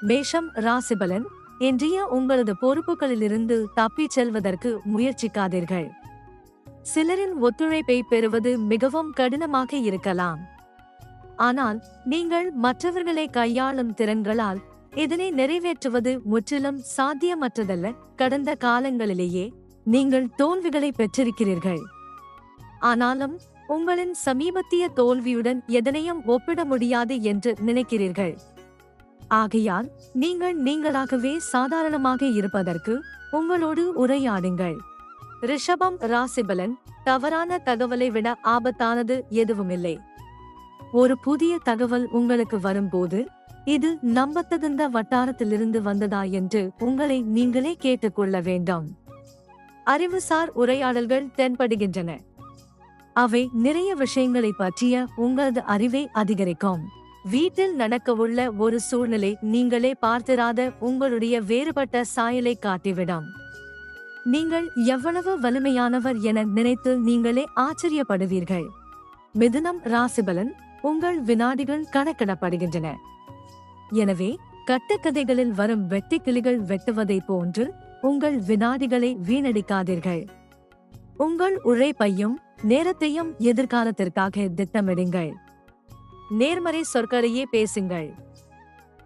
மேஷம் ராசிபலன் இன்றைய உங்களது பொறுப்புகளிலிருந்து தப்பிச் செல்வதற்கு முயற்சிக்காதீர்கள். சிலரின் ஒத்துழைப்பை பெறுவது மிகவும் கடினமாக இருக்கலாம். ஆனால் நீங்கள் மற்றவர்களை கையாளும் திறன்களால் இதனை நிறைவேற்றுவது முற்றிலும் சாத்தியமற்றதல்ல. கடந்த காலங்களிலேயே நீங்கள் தோல்விகளை பெற்றிருக்கிறீர்கள். ஆனாலும் உங்களின் சமீபத்திய தோல்வியுடன் எதனையும் ஒப்பிட முடியாது என்று நினைக்கிறீர்கள். ஆகையால் நீங்கள் நீங்களாகவே சாதாரணமாக இருப்பதற்கு உங்களோடு உரையாடுங்கள். ரிஷபம் ராசிபலன் தவறான தகவலை விட ஆபத்தானது எதுவுமில்லை. ஒரு புதிய தகவல் உங்களுக்கு வரும்போது இது நம்பத்தகுந்த வட்டாரத்திலிருந்து வந்ததா என்று உங்களை நீங்களே கேட்டுக்கொள்ள வேண்டும். அறிவுசார் உரையாடல்கள் தென்படுகின்றன. அவை நிறைய விஷயங்களை பற்றிய உங்களது அறிவை அதிகரிக்கும். வீட்டில் நடக்கவுள்ள ஒரு சூழ்நிலை நீங்களே பார்த்திராத உங்களுடைய வேறுபட்ட சாயலை காட்டிவிடும். நீங்கள் எவ்வளவு வலிமையானவர் என நினைத்து நீங்களே ஆச்சரியப்படுவீர்கள். மிதுனம் ராசிபலன் உங்கள் வினாடிகள் கணக்கிடப்படுகின்றன. எனவே கட்டுக்கதைகளில் வரும் வெட்டுக்கிளிகள் வெட்டுவதை போன்று உங்கள் வினாடிகளை வீணடிக்காதீர்கள். உங்கள் உழைப்பையும் நேரத்தையும் எதிர்காலத்திற்காக திட்டமிடுங்கள். நேர்மறை சொற்களையே பேசுங்கள்.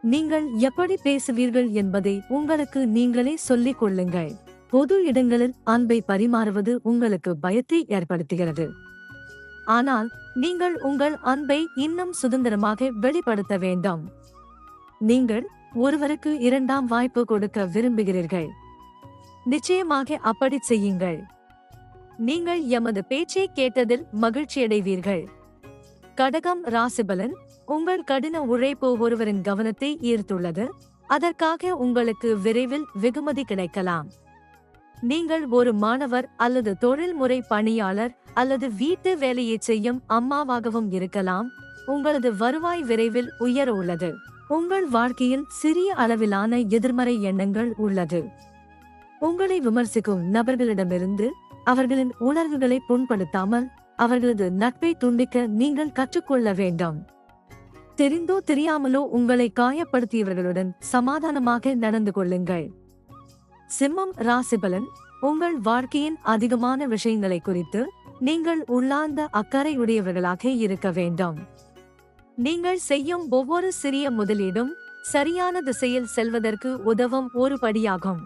நீங்கள் எப்படி பேசுவீர்கள் என்பதை உங்களுக்கு நீங்களே சொல்லிக் கொள்ளுங்கள். பொது இடங்களில் அன்பை பரிமாறுவது உங்களுக்கு பயத்தை ஏற்படுத்துகிறது. ஆனால் நீங்கள் உங்கள் அன்பை இன்னும் சுதந்திரமாக வெளிப்படுத்த வேண்டும். நீங்கள் ஒருவருக்கு இரண்டாம் வாய்ப்பு கொடுக்க விரும்புகிறீர்கள். நிச்சயமாக அப்படி செய்யுங்கள். நீங்கள் எமது பேச்சை கேட்டதில் மகிழ்ச்சியடைவீர்கள். கடகம் ராசிபலன் உங்கள் கடின உழைப்பு ஒருவரின் கவனத்தை ஈர்த்துள்ளது. அதற்காக உங்களுக்கு விரைவில் வெகுமதி கிடைக்கலாம். நீங்கள் ஒரு மாணவர் அல்லது தொழில்முறை பணியாளர் அல்லது வீட்டு வேலையை செய்யும் அம்மாவாகவும் இருக்கலாம். உங்களது வருவாய் விரைவில் உயர உள்ளது. உங்கள் வாழ்க்கையில் சிறிய அளவிலான எதிர்மறை எண்ணங்கள் உள்ளது. உங்களை விமர்சிக்கும் நபர்களிடமிருந்து அவர்களின் உணர்வுகளை புண்படுத்தாமல் அவர்களது நட்பை துண்டிக்க நீங்கள் கற்றுக்கொள்ள வேண்டும். தெரிந்தோ தெரியாமலோ உங்களை காயப்படுத்தியவர்களுடன் சமாதானமாக நடந்து கொள்ளுங்கள். சிம்மம் ராசிபலன் உங்கள் வாழ்க்கையின் அதிகமான விஷயங்களை குறித்து நீங்கள் உள்ளார்ந்த அக்கறையுடையவர்களாக இருக்க வேண்டும். நீங்கள் செய்யும் ஒவ்வொரு சிறிய முதலீடும் சரியான திசையில் செல்வதற்கு உதவும் ஒரு படியாகும்.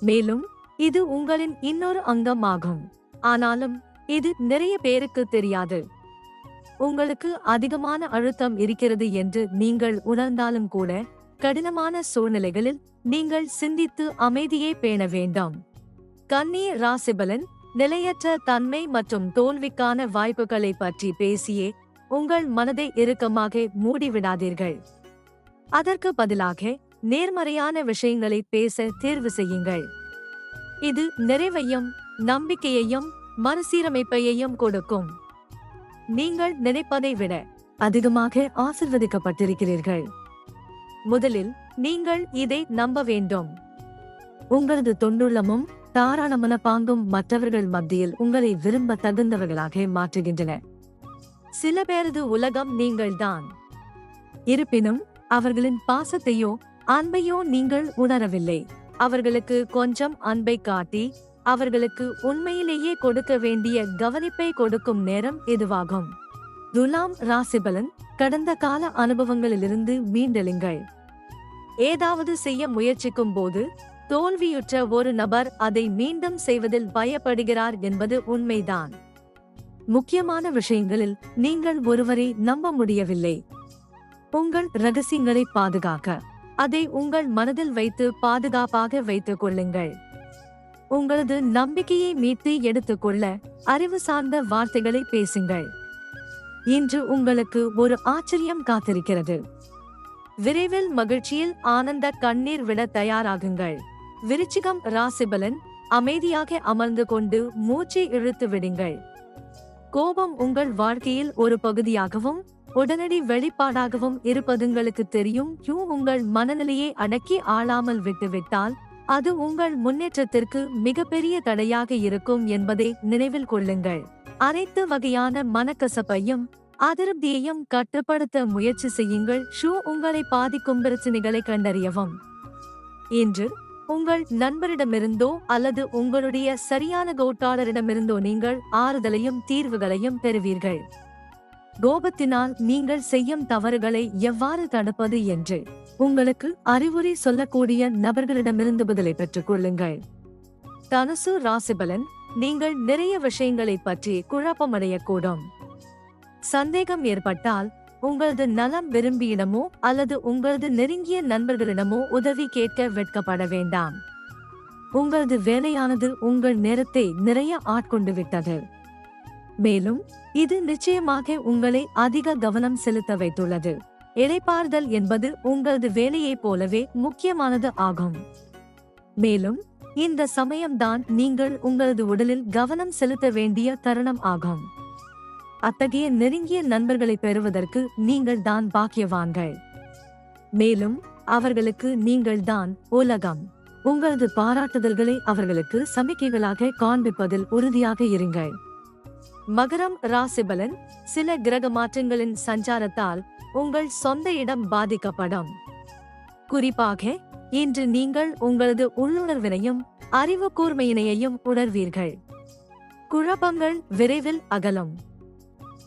மேலும் இது உங்களின் இன்னொரு அங்கமாகும். ஆனாலும் இது நிறைய பேருக்கு தெரியாது. உங்களுக்கு அதிகமான அழுத்தம் இருக்கிறது என்று நீங்கள் உணர்ந்தாலும் கூட கடினமான சூழ்நிலைகளில் நீங்கள் சிந்தித்து அமைதியை பேண வேண்டும். கன்னி ராசிபலன் நிலையற்ற தன்மை மற்றும் தோல்விக்கான வாய்ப்புகளை பற்றி பேசியே உங்கள் மனதை இறுக்கமாக மூடிவிடாதீர்கள். அதற்கு பதிலாக நேர்மறையான விஷயங்களை பேச தேர்வு செய்யுங்கள். இது நிறைவையும் நம்பிக்கையையும் மறுசீரமைப்பையையும் கொடுக்கும். நீங்கள் நினைப்பதை விட அதிகமாக ஆசிர்வதிக்கப்பட்டிருக்கிறீர்கள். முதலில் நீங்கள் இதை நம்ப வேண்டும். உங்களது தொண்டுள்ளமும் தாராள பாங்கும் மற்றவர்கள் மத்தியில் உங்களை விரும்ப தகுந்தவர்களாக மாற்றுகின்றன. சில பேரது உலகம் நீங்கள்தான். இருப்பினும் அவர்களின் பாசத்தையோ அன்பையோ நீங்கள் உணரவில்லை. அவர்களுக்கு கொஞ்சம் அன்பை காட்டி அவர்களுக்கு உண்மையிலேயே கொடுக்க வேண்டிய கவனிப்பை கொடுக்கும் நேரம் இதுவாகும். துலாம் ராசிபலன் கடந்த கால அனுபவங்களிலிருந்து மீண்டெழுங்கள். ஏதாவது செய்ய முயற்சிக்கும் போது தோல்வியுற்ற ஒரு நபர் அதை மீண்டும் செய்வதில் பயப்படுகிறார் என்பது உண்மைதான். முக்கியமான விஷயங்களில் நீங்கள் ஒருவரை நம்ப முடியவில்லை. உங்கள் ரகசியங்களை பாதுகாக்க அதை உங்கள் மனதில் வைத்து பாதுகாப்பாக வைத்துக் கொள்ளுங்கள். உங்களது நம்பிக்கையை மீட்டு எடுத்துக்கொள்ள அறிவு சார்ந்த வார்த்தைகளை பேசுங்கள். இன்று உங்களுக்கு ஒரு ஆச்சரியம் காத்திருக்கிறது. விரைவில் மகிழ்ச்சியில் ஆனந்த கண்ணீர் விட தயாராகுங்கள். விருச்சிகம் ராசிபலன் அமைதியாக அமர்ந்து கொண்டு மூச்சை இழுத்து விடுங்கள். கோபம் உங்கள் வாழ்க்கையில் ஒரு பகுதியாகவும் உடனடி வெளிப்பாடாகவும் இருப்பதுங்களுக்கு தெரியும். யூ உங்கள் மனநிலையை அடக்கி ஆளாமல் விட்டுவிட்டால் அது உங்கள் முன்னேற்றத்திற்கு மிகப்பெரிய தடையாக இருக்கும் என்பதை நினைவில் கொள்ளுங்கள். அனைத்து வகையான மனக்கசப்பையும் அதிருப்தியையும் கட்டுப்படுத்த முயற்சி செய்யுங்கள். ஷூ உங்களை பாதிக்கும் பிரச்சனைகளை கண்டறியவும். இன்று உங்கள் நண்பரிடமிருந்தோ அல்லது உங்களுடைய சரியான கோட்டாளரிடமிருந்தோ நீங்கள் ஆறுதலையும் தீர்வுகளையும் பெறுவீர்கள். கோபத்தினால் நீங்கள் செய்யும் தவறுகளை எவ்வாறு தடுப்பது என்று உங்களுக்கு அறிவுரை சொல்லக்கூடிய நபர்களிடமிருந்து பதிலை பெற்றுக் கொள்ளுங்கள். தனுசு ராசிபலன் நீங்கள் நிறைய விஷயங்களை பற்றி குழப்பமடையக்கூடும். சந்தேகம் ஏற்பட்டால் உங்களது நலம் விரும்பியிடமோ அல்லது உங்களது நெருங்கிய நண்பர்களிடமோ உதவி கேட்க வெட்கப்பட வேண்டாம். உங்களது வேலையானது உங்கள் நேரத்தை நிறைய ஆட்கொண்டு விட்டது. மேலும் இது நிச்சயமாக உங்களை அதிக கவனம் செலுத்த வைத்துள்ளது. இடைப்பாறுதல் என்பது உங்களது வேலையைப் போலவே முக்கியமானது ஆகும். மேலும் இந்த சமயம்தான் நீங்கள் உங்களது உடலில் கவனம் செலுத்த வேண்டிய தருணம் ஆகும். அத்தகைய நெருங்கிய நண்பர்களை பெறுவதற்கு நீங்கள் தான் பாக்கியவான்கள். மேலும் அவர்களுக்கு நீங்கள் தான் உலகம். உங்களது பாராட்டுதல்களை அவர்களுக்கு சமிக்கைகளாக காண்பிப்பதில் உறுதியாக இருங்கள். மகரம் ராசிபலன் சில கிரக மாற்றங்களின் சஞ்சாரத்தால் உங்கள் சொந்த இடம் பாதிக்கப்படும். குறிப்பாக இன்று நீங்கள் உங்களது உள்ளுணர்வினையும் அறிவு கூர்மையினையையும் உணர்வீர்கள். குழப்பங்கள் விரைவில் அகலும்.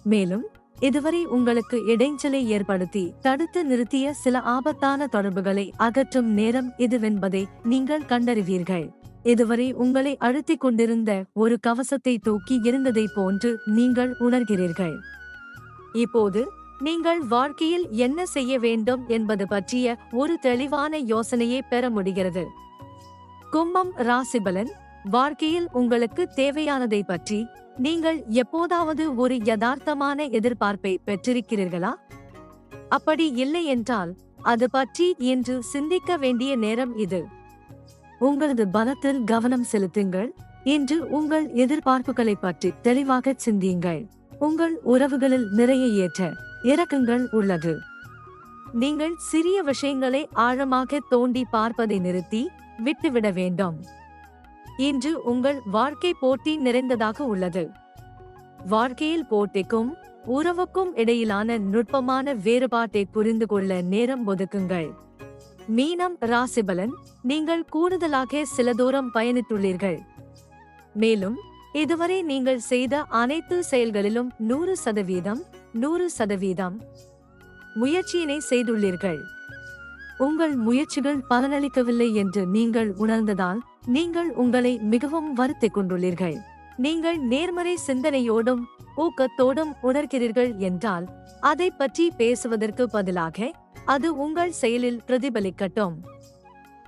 மேலும் இதுவரை உங்களுக்கு இடைஞ்சலை ஏற்படுத்தி தடுத்து நிறுத்திய சில ஆபத்தான தொடர்புகளை அகற்றும் நேரம் இதுவென்பதை நீங்கள் கண்டறிவீர்கள். இதுவரை உங்களை அழுத்திக் கொண்டிருந்த ஒரு கவசத்தை தூக்கி இருந்ததைப் போன்று நீங்கள் உணர்கிறீர்கள். இப்போது நீங்கள் வாழ்க்கையில் என்ன செய்ய வேண்டும் என்பது பற்றிய ஒரு தெளிவான யோசனையை பெற முடிகிறது. கும்பம் ராசிபலன் வாழ்க்கையில் உங்களுக்கு தேவையானதை பற்றி நீங்கள் எப்போதாவது ஒரு யதார்த்தமான எதிர்பார்ப்பை பெற்றிருக்கிறீர்களா? அப்படி இல்லை என்றால் அது பற்றி இன்று சிந்திக்க வேண்டிய நேரம் இது. உங்களது பலத்தில் கவனம் செலுத்துங்கள். இன்று உங்கள் எதிர்பார்ப்புகளை பற்றி தெளிவாக சிந்தியுங்கள். உங்கள் உறவுகளில் நிறைய ஏற்ற இறக்கங்கள் உள்ளது. நீங்கள் சிறிய விஷயங்களை ஆழமாக தோண்டி பார்ப்பதை நிறுத்தி விட்டுவிட வேண்டும். இன்று உங்கள் வாழ்க்கை போட்டி நிறைந்ததாக உள்ளது. வாழ்க்கையில் போட்டிக்கும் உறவுக்கும் இடையிலான நுட்பமான வேறுபாட்டை புரிந்து கொள்ள நேரம் ஒதுக்குங்கள். மீனம் ராசிபலன் நீங்கள் கூடுதலாக சில தூரம் பயணித்துள்ளீர்கள். மேலும் இதுவரை நீங்கள் செய்த அனைத்து செயல்களிலும் நூறு சதவீதம் நூறு சதவீதம் முயற்சியினை செய்துள்ளீர்கள். உங்கள் முயற்சிகள் பலனளிக்கவில்லை என்று நீங்கள் உணர்ந்ததால் நீங்கள் உங்களை மிகவும் வருத்திக் கொண்டுள்ளீர்கள். நீங்கள் நேர்மறை சிந்தனையோடும் ஊக்கத்தோடும் உணர்கிறீர்கள் என்றால் அதை பற்றி பேசுவதற்கு பதிலாக அது உங்கள் செயலில் பிரதிபலிக்கட்டும்.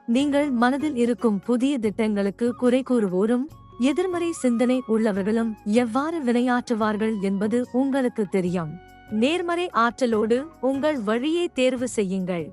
நீங்கள் மனதில் இருக்கும் புதிய திட்டங்களுக்கு குறை கூறுவோரும் எதிர்மறை சிந்தனை உள்ளவர்களும் எவ்வாறு வினையாற்றுவார்கள் என்பது உங்களுக்கு தெரியும். நேர்மறை ஆற்றலோடு உங்கள் வழியை தேர்வு செய்யுங்கள்.